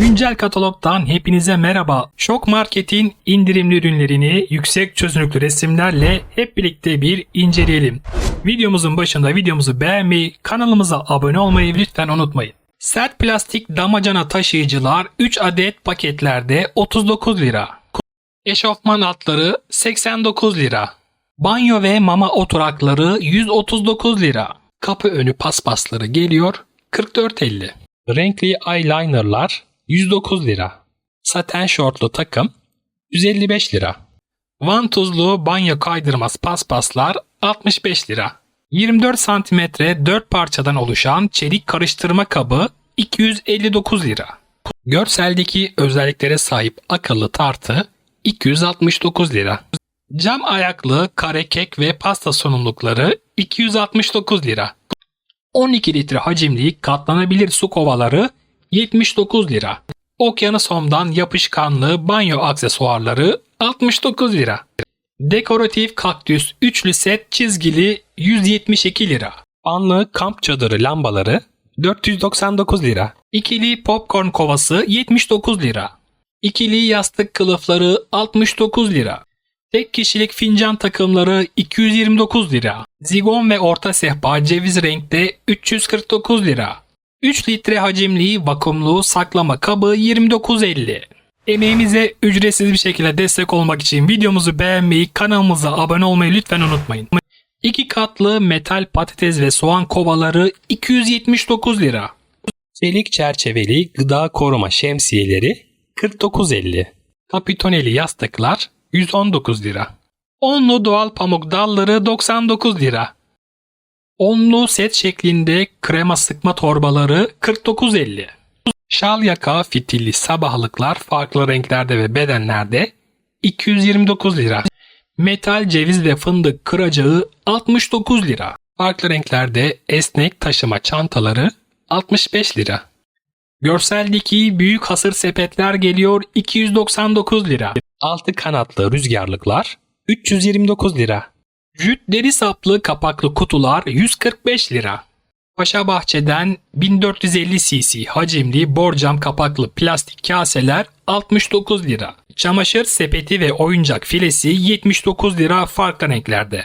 Güncel katalogdan hepinize merhaba. Şok Market'in indirimli ürünlerini yüksek çözünürlüklü resimlerle hep birlikte bir inceleyelim. Videomuzun başında videomuzu beğenmeyi, kanalımıza abone olmayı lütfen unutmayın. Sert plastik damacana taşıyıcılar 3 adet paketlerde 39 lira. Eşofman altları 89 lira. Banyo ve mama oturakları 139 lira. Kapı önü paspasları geliyor 44.50. Renkli eyelinerlar 109 lira. Saten şortlu takım 155 lira. Vantuzlu banyo kaydırmaz paspaslar 65 lira. 24 santimetre 4 parçadan oluşan çelik karıştırma kabı 259 lira. Görseldeki özelliklere sahip akıllı tartı 269 lira. Cam ayaklı kare kek ve pasta sunumlukları 269 lira. 12 litre hacimli katlanabilir su kovaları 79 lira. Okyanus Home'dan yapışkanlı banyo aksesuarları 69 lira. Dekoratif kaktüs üçlü set çizgili 172 lira. Anlı kamp çadırı lambaları 499 lira. İkili popcorn kovası 79 lira. İkili yastık kılıfları 69 lira. Tek kişilik fincan takımları 229 lira. Zigon ve orta sehpa ceviz renkte 349 lira. 3 litre hacimli vakumlu saklama kabı 29.50. Emeğimize ücretsiz bir şekilde destek olmak için videomuzu beğenmeyi, kanalımıza abone olmayı lütfen unutmayın. 2 katlı metal patates ve soğan kovaları 279 lira. Çelik çerçeveli gıda koruma şemsiyeleri 49.50. Kapitoneli yastıklar 119 lira. Onlu doğal pamuk dalları 99 lira. Onlu set şeklinde krema sıkma torbaları 49.50. Şal yaka fitilli sabahlıklar farklı renklerde ve bedenlerde 229 lira. Metal ceviz ve fındık kıracağı 69 lira. Farklı renklerde esnek taşıma çantaları 65 lira. Görseldeki büyük hasır sepetler geliyor 299 lira. Altı kanatlı rüzgarlıklar 329 lira. Jüt deri saplı kapaklı kutular 145 lira. Paşa Bahçe'den 1450 cc hacimli borcam kapaklı plastik kaseler 69 lira. Çamaşır sepeti ve oyuncak filesi 79 lira farklı renklerde.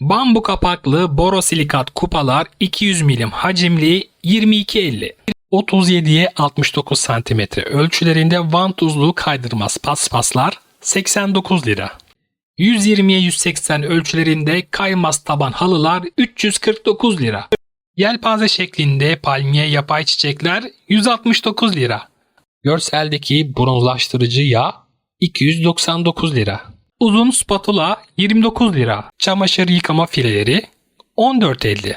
Bambu kapaklı borosilikat kupalar 200 milim hacimli 22.50. 37'ye 69 cm ölçülerinde vantuzlu kaydırmaz paspaslar 89 lira. 120'ye 180 ölçülerinde kaymaz taban halılar 349 lira. Yelpaze şeklinde palmiye yapay çiçekler 169 lira. Görseldeki bronzlaştırıcı yağ 299 lira. Uzun spatula 29 lira. Çamaşır yıkama fileleri 14.50.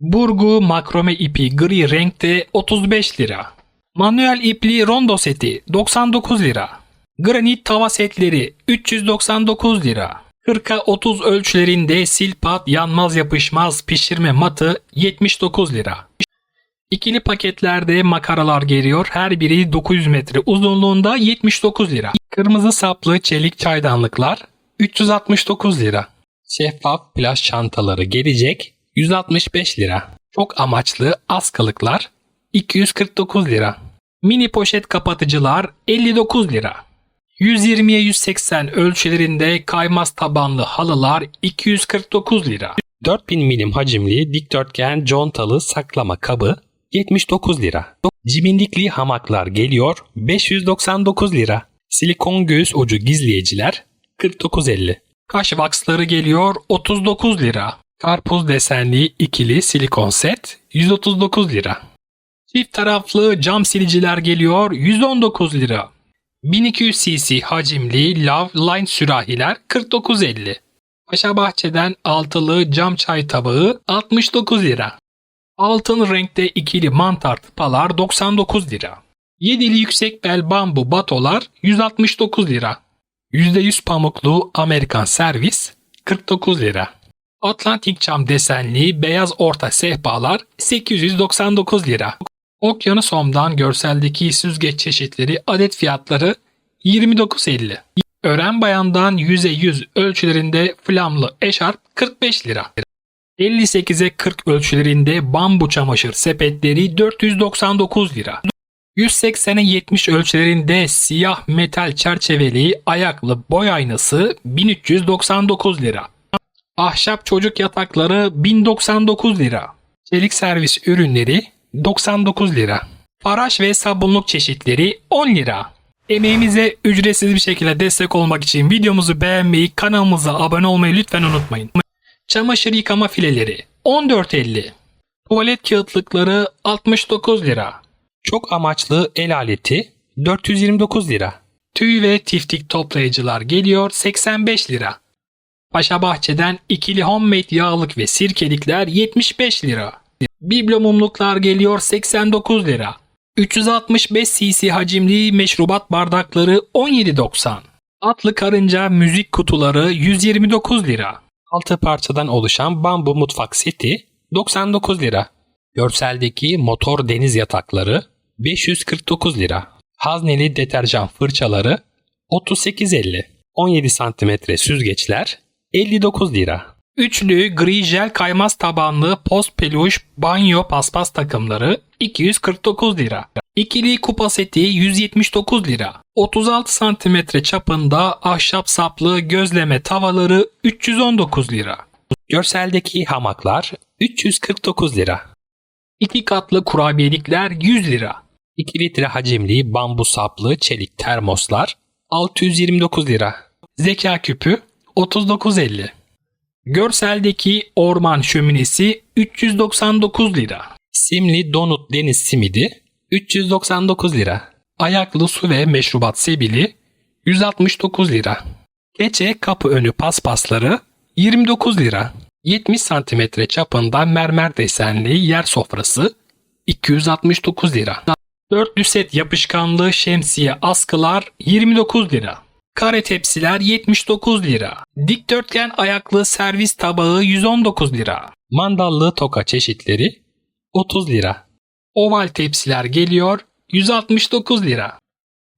Burgu makrome ipi gri renkte 35 lira. Manuel ipli rondo seti 99 lira. Granit tava setleri 399 lira. 40'a 30 ölçülerinde silpat yanmaz yapışmaz pişirme matı 79 lira. İkili paketlerde makaralar geliyor. Her biri 900 metre uzunluğunda 79 lira. Kırmızı saplı çelik çaydanlıklar 369 lira. Şeffaf plaj çantaları gelecek 165 lira. Çok amaçlı askılıklar 249 lira. Mini poşet kapatıcılar 59 lira. 120'ye 180 ölçülerinde kaymaz tabanlı halılar 249 lira. 4000 milim hacimli dikdörtgen contalı saklama kabı 79 lira. Cibinlikli hamaklar geliyor 599 lira. Silikon göğüs ucu gizleyiciler 49.50. Kaş vaksları geliyor 39 lira. Karpuz desenli ikili silikon set 139 lira. Çift taraflı cam siliciler geliyor 119 lira. 1200 cc hacimli Love Line sürahiler 49.50. Paşa Bahçe'den altılı cam çay tabağı 69 lira. Altın renkte ikili mantar tıpalar 99 lira. Yedili yüksek bel bambu batolar 169 lira. %100 pamuklu Amerikan servis 49 lira. Atlantik cam desenli beyaz orta sehpalar 899 lira. Okyanus Home'dan görseldeki süzgeç çeşitleri adet fiyatları 29.50. Ören bayandan 100'e 100 ölçülerinde flamlı eşarp 45 lira. 58'e 40 ölçülerinde bambu çamaşır sepetleri 499 lira. 180'e 70 ölçülerinde siyah metal çerçeveli ayaklı boy aynası 1399 lira. Ahşap çocuk yatakları 1099 lira. Çelik servis ürünleri 99 lira. Faraş ve sabunluk çeşitleri 10 lira. Emeğimize ücretsiz bir şekilde destek olmak için videomuzu beğenmeyi, kanalımıza abone olmayı lütfen unutmayın. Çamaşır yıkama fileleri 14.50. Tuvalet kağıtlıkları 69 lira. Çok amaçlı el aleti 429 lira. Tüy ve tiftik toplayıcılar geliyor 85 lira. Paşa Bahçe'den ikili homemade yağlık ve sirkelikler 75 lira. Biblo mumluklar geliyor 89 lira. 365 cc hacimli meşrubat bardakları 17.90. Atlı karınca müzik kutuları 129 lira. 6 parçadan oluşan bambu mutfak seti 99 lira. Görseldeki motor deniz yatakları 549 lira. Hazneli deterjan fırçaları 38.50. 17 cm süzgeçler 59 lira. Üçlü gri jel kaymaz tabanlı post peluş banyo paspas takımları 249 lira. İkili kupa seti 179 lira. 36 cm çapında ahşap saplı gözleme tavaları 319 lira. Görseldeki hamaklar 349 lira. İki katlı kurabiyelikler 100 lira. 2 litre hacimli bambu saplı çelik termoslar 629 lira. Zeka küpü 39.50. Görseldeki orman şöminesi 399 lira. Simli donut deniz simidi 399 lira. Ayaklı su ve meşrubat sebili 169 lira. Keçe kapı önü paspasları 29 lira. 70 cm çapında mermer desenli yer sofrası 269 lira. Dörtlü set yapışkanlı şemsiye askılar 29 lira. Kare tepsiler 79 lira. Dikdörtgen ayaklı servis tabağı 119 lira. Mandallı toka çeşitleri 30 lira. Oval tepsiler geliyor 169 lira.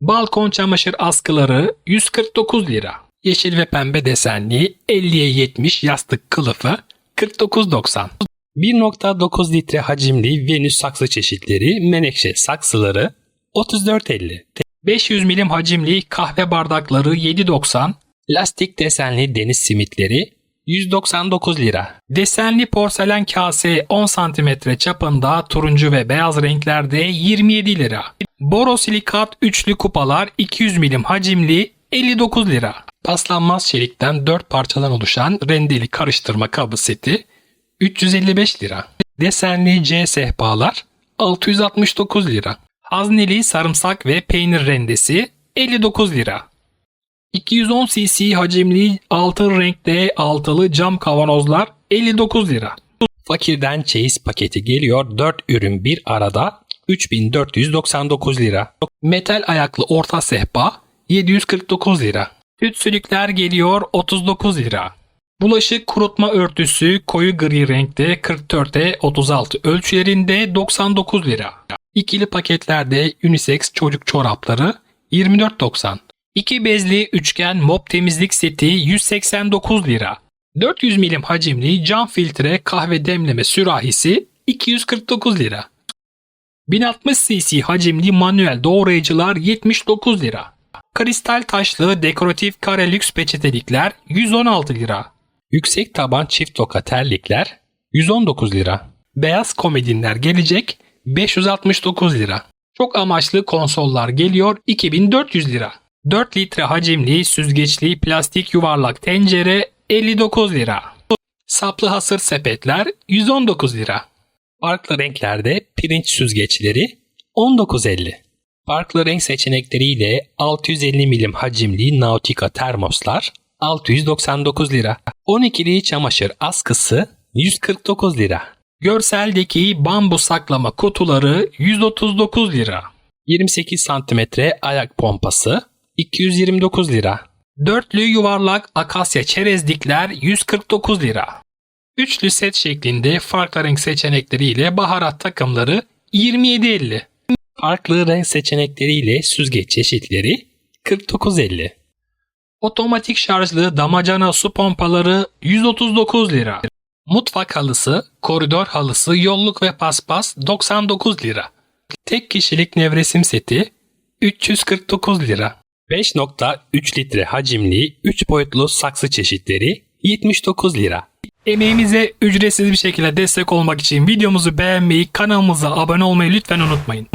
Balkon çamaşır askıları 149 lira. Yeşil ve pembe desenli 50'ye 70 yastık kılıfı 49.90. 1.9 litre hacimli Venüs saksı çeşitleri menekşe saksıları 34.50. 500 milim hacimli kahve bardakları 7.90. Lastik desenli deniz simitleri 199 lira. Desenli porselen kase 10 cm çapında turuncu ve beyaz renklerde 27 lira. Borosilikat üçlü kupalar 200 milim hacimli 59 lira. Paslanmaz çelikten 4 parçadan oluşan rendeli karıştırma kabı seti 355 lira. Desenli C sehpalar 669 lira. Hazneli sarımsak ve peynir rendesi 59 lira. 210 cc hacimli altın renkte altılı cam kavanozlar 59 lira. Fakirden çeyiz paketi geliyor 4 ürün bir arada 3499 lira. Metal ayaklı orta sehpa 749 lira. Tütsülükler geliyor 39 lira. Bulaşık kurutma örtüsü koyu gri renkte 44'e 36 ölçülerinde 99 lira. İkili paketlerde unisex çocuk çorapları 24.90. İki bezli üçgen mop temizlik seti 189 lira. 400 milim hacimli cam filtre kahve demleme sürahisi 249 lira. 1060 cc hacimli manuel doğrayıcılar 79 lira. Kristal taşlı dekoratif kare lüks peçetelikler 116 lira. Yüksek taban çift toka terlikler 119 lira. Beyaz komedinler gelecek 569 lira. Çok amaçlı konsollar geliyor 2400 lira. 4 litre hacimli süzgeçli plastik yuvarlak tencere 59 lira. Saplı hasır sepetler 119 lira. Farklı renklerde pirinç süzgeçleri 19.50. Farklı renk seçenekleriyle 650 milim hacimli Nautica termoslar 699 lira. 12'li çamaşır askısı 149 lira. Görseldeki bambu saklama kutuları 139 lira. 28 cm ayak pompası 229 lira. Dörtlü yuvarlak akasya çerezlikler 149 lira. Üçlü set şeklinde farklı renk seçenekleriyle baharat takımları 27.50. Farklı renk seçenekleriyle süzgeç çeşitleri 49.50. Otomatik şarjlı damacana su pompaları 139 lira. Mutfak halısı, koridor halısı, yolluk ve paspas 99 lira. Tek kişilik nevresim seti 349 lira. 5.3 litre hacimli 3 boyutlu saksı çeşitleri 79 lira. Emeğimize ücretsiz bir şekilde destek olmak için videomuzu beğenmeyi, kanalımıza abone olmayı lütfen unutmayın.